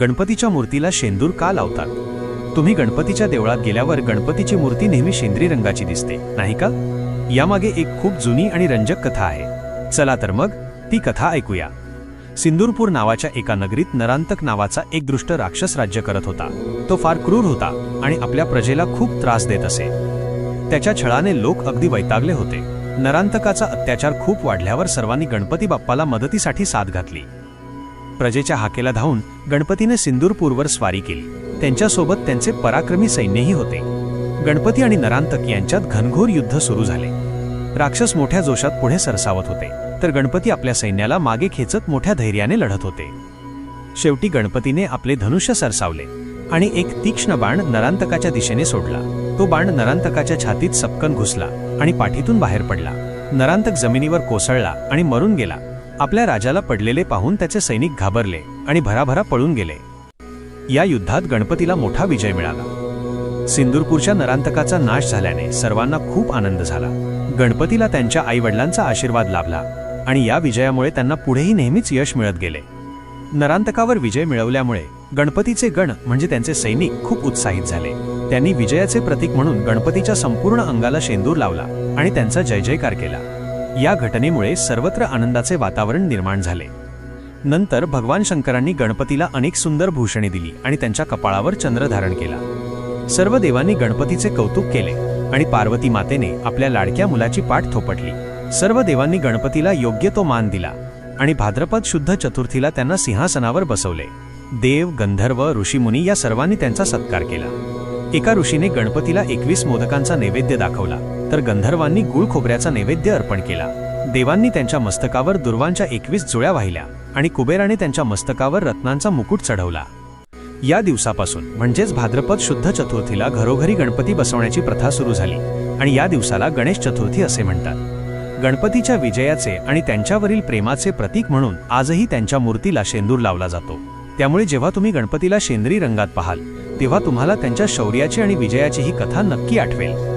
गणपतीच्या मूर्तीला शेंदूर का लावतात? तुम्ही गणपतीच्या देवळात गेल्यावर गणपतीची मूर्ती नेहमी शेंद्री रंगाची दिसते नाही का? यामागे एक खूप जुनी आणि रंजक कथा आहे. चला तर मग ती कथा ऐकूया. सिंदूरपूर नावाच्या एका नगरीत नरांतक नावाचा एक दृष्ट राक्षस राज्य करत होता. तो फार क्रूर होता आणि आपल्या प्रजेला खूप त्रास देत असे. त्याच्या छळाने लोक अगदी वैतागले होते. नरांतकाचा अत्याचार खूप वाढल्यावर सर्वांनी गणपती बाप्पाला मदतीसाठी साथ घातली. प्रजेच्या हाकेला धावून गणपतीने सिंदूरपूरवर स्वारी केली. त्यांच्यासोबत त्यांचे पराक्रमी सैन्यही होते. गणपती आणि नरांतक यांच्यात घनघोर युद्ध सुरू झाले. राक्षस मोठ्या जोशात पुढे सरसावत होते. तर गणपती आपल्या सैन्याला मागे खेचत मोठ्या धैर्याने लढत होते. शेवटी गणपतीने आपले धनुष्य सरसावले आणि एक तीक्ष्ण बाण नरांतकाच्या दिशेने सोडला. तो बाण नरांतकाच्या छातीत सपकन घुसला आणि पाठीतून बाहेर पडला. नरांतक जमिनीवर कोसळला आणि मरून गेला. आपल्या राजाला पडलेले पाहून त्याचे सैनिक घाबरले आणि भराभरा पळून गेले. या युद्धात गणपतीला मोठा विजय मिळाला. सिंदूरपूरच्या नरांतकाचा नाश झाल्याने सर्वांना खूप आनंद झाला. गणपतीला त्यांच्या आईवडिलांचा आशीर्वाद लाभला आणि या विजयामुळे त्यांना पुढेही नेहमीच यश मिळत गेले. नरांतकावर विजय मिळवल्यामुळे गणपतीचे गण म्हणजे त्यांचे सैनिक खूप उत्साहित झाले. त्यांनी विजयाचे प्रतीक म्हणून गणपतीच्या संपूर्ण अंगाला शेंदूर लावला आणि त्यांचा जय जयकार केला. या घटनेमुळे सर्वत्र आनंदाचे वातावरण निर्माण झाले. नंतर भगवान शंकरांनी गणपतीला अनेक सुंदर भूषणे दिली आणि त्यांच्या कपाळावर चंद्र धारण केला. सर्व देवांनी गणपतीचे कौतुक केले आणि पार्वती मातेने आपल्या लाडक्या मुलाची पाठ थोपटली. सर्व देवांनी गणपतीला योग्य तो मान दिला आणि भाद्रपद शुद्ध चतुर्थीला त्यांना सिंहासनावर बसवले. देव गंधर्व ऋषीमुनी या सर्वांनी त्यांचा सत्कार केला. एका ऋषीने गणपतीला एकवीस मोदकांचा नैवेद्य दाखवला. तर गंधर्वांनी गुळ खोबऱ्याचा नैवेद्य अर्पण केला. देवांनी त्यांच्या मस्तकावर दुर्वांच्या एकवीस जुळ्या वाहिल्या आणि कुबेराने त्यांच्या मस्तकावर रत्नांचा मुकुट चढवला. या दिवसापासून म्हणजेच भाद्रपद शुद्ध चतुर्थीला घरोघरी गणपती बसवण्याची प्रथा सुरू झाली आणि या दिवसाला गणेश चतुर्थी असे म्हणतात. गणपतीच्या विजयाचे आणि त्यांच्यावरील प्रेमाचे प्रतीक म्हणून आजही त्यांच्या मूर्तीला शेंदूर लावला जातो. त्यामुळे जेव्हा तुम्ही गणपतीला शेंद्री रंगात पाहाल तेव्हा तुम्हाला त्यांच्या शौर्याची आणि विजयाची ही कथा नक्की आठवेल.